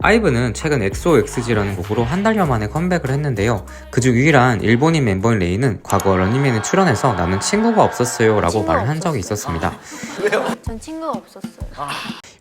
아이브는 최근 XOXG라는 곡으로 한 달여 만에 컴백을 했는데요. 그중 유일한 일본인 멤버인 레이는 과거 런닝맨에 출연해서 나는 친구가 없었어요 라고 말을 한 적이. 있었습니다. 전 친구가 없었어요.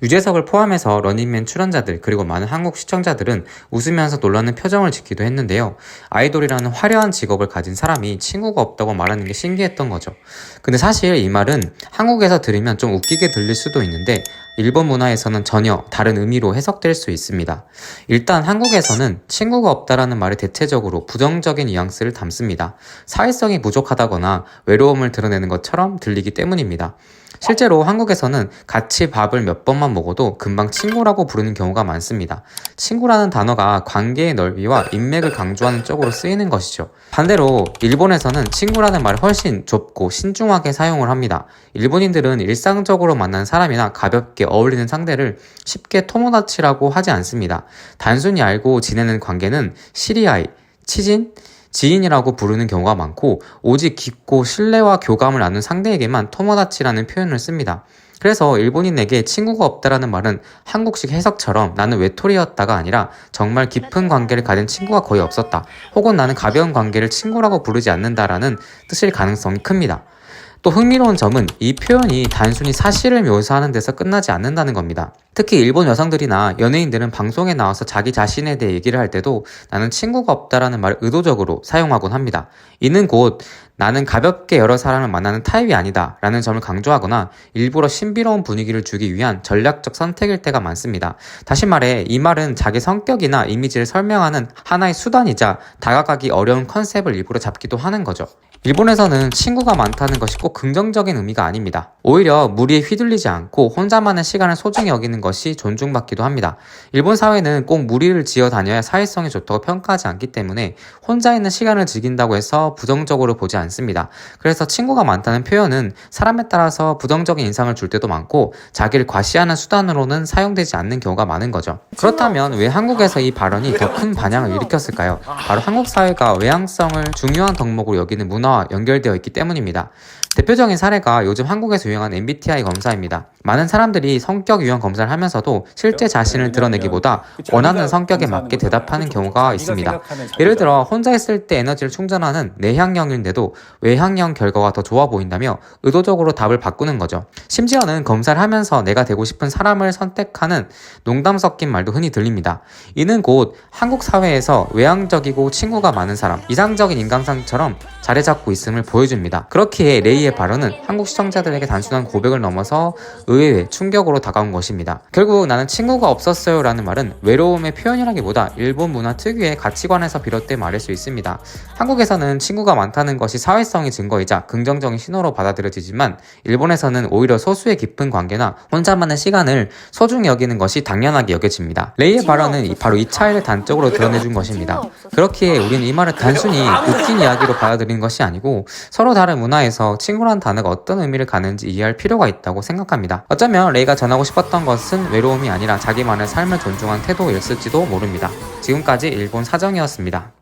유재석을 포함해서 러닝맨 출연자들 그리고 많은 한국 시청자들은 웃으면서 놀라는 표정을 짓기도 했는데요. 아이돌이라는 화려한 직업을 가진 사람이 친구가 없다고 말하는 게 신기했던 거죠. 근데 사실 이 말은 한국에서 들으면 좀 웃기게 들릴 수도 있는데 일본 문화에서는 전혀 다른 의미로 해석될 수 있습니다. 일단 한국에서는 친구가 없다라는 말이 대체적으로 부정적인 뉘앙스를 담습니다. 사회성이 부족하다거나 외로움을 드러내는 것처럼 들리기 때문입니다. 실제로 한국에서는 같이 밥을 몇 번만 먹어도 금방 친구라고 부르는 경우가 많습니다. 친구라는 단어가 관계의 넓이와 인맥을 강조하는 쪽으로 쓰이는 것이죠. 반대로 일본에서는 친구라는 말을 훨씬 좁고 신중하게 사용을 합니다. 일본인들은 일상적으로 만난 사람이나 가볍게 어울리는 상대를 쉽게 토모다치라고 하지 않습니다. 단순히 알고 지내는 관계는 시리아이, 치진, 지인이라고 부르는 경우가 많고 오직 깊고 신뢰와 교감을 나눈 상대에게만 토모다치라는 표현을 씁니다. 그래서 일본인에게 친구가 없다라는 말은 한국식 해석처럼 나는 외톨이였다가 아니라 정말 깊은 관계를 가진 친구가 거의 없었다. 혹은 나는 가벼운 관계를 친구라고 부르지 않는다라는 뜻일 가능성이 큽니다. 또 흥미로운 점은 이 표현이 단순히 사실을 묘사하는 데서 끝나지 않는다는 겁니다. 특히 일본 여성들이나 연예인들은 방송에 나와서 자기 자신에 대해 얘기를 할 때도 나는 친구가 없다라는 말을 의도적으로 사용하곤 합니다. 이는 곧 나는 가볍게 여러 사람을 만나는 타입이 아니다 라는 점을 강조하거나 일부러 신비로운 분위기를 주기 위한 전략적 선택일 때가 많습니다. 다시 말해 이 말은 자기 성격이나 이미지를 설명하는 하나의 수단이자 다가가기 어려운 컨셉을 일부러 잡기도 하는 거죠. 일본에서는 친구가 많다는 것이 꼭 긍정적인 의미가 아닙니다. 오히려 무리에 휘둘리지 않고 혼자만의 시간을 소중히 여기는 것이 존중받기도 합니다. 일본 사회는 꼭 무리를 지어 다녀야 사회성이 좋다고 평가하지 않기 때문에 혼자 있는 시간을 즐긴다고 해서 부정적으로 보지 않습니다. 그래서 친구가 많다는 표현은 사람에 따라서 부정적인 인상을 줄 때도 많고 자기를 과시하는 수단으로는 사용되지 않는 경우가 많은 거죠. 그렇다면 왜 한국에서 이 발언이 더 큰 반향을 일으켰을까요? 바로 한국 사회가 외향성을 중요한 덕목으로 여기는 문화 와 연결되어 있기 때문입니다. 대표적인 사례가 요즘 한국에서 유행한 MBTI 검사입니다. 많은 사람들이 성격 유형 검사를 하면서도 실제 자신을 드러내기보다 원하는 성격에 맞게 대답하는 경우가 있습니다. 예를 들어 혼자 있을 때 에너지를 충전하는 내향형인데도 외향형 결과가 더 좋아 보인다며 의도적으로 답을 바꾸는 거죠. 심지어는 검사를 하면서 내가 되고 싶은 사람을 선택하는 농담 섞인 말도 흔히 들립니다. 이는 곧 한국 사회에서 외향적이고 친구가 많은 사람, 이상적인 인간상처럼 자리 잡고 있음을 보여줍니다. 그렇기에 레이 의 발언은 한국 시청자들에게 단순한 고백을 넘어서 의외의 충격으로 다가온 것입니다. 결국 나는 친구가 없었어요 라는 말은 외로움의 표현이라기보다 일본 문화 특유의 가치관에서 비롯된 말일 수 있습니다. 한국에서는 친구가 많다는 것이 사회성의 증거이자 긍정적인 신호로 받아들여지지만 일본에서는 오히려 소수의 깊은 관계나 혼자만의 시간을 소중히 여기는 것이 당연하게 여겨집니다. 레이의 발언은 이- 바로 이 차이를 단적으로 드러내준 것입니다. 그렇기에 우리는 이 말을 단순히 웃긴 이야기로 받아들이는 것이 아니고 서로 다른 문화에서 친구라는 단어가 어떤 의미를 가는지 이해할 필요가 있다고 생각합니다. 어쩌면 레이가 전하고 싶었던 것은 외로움이 아니라 자기만의 삶을 존중한 태도였을지도 모릅니다. 지금까지 일본 사정이었습니다.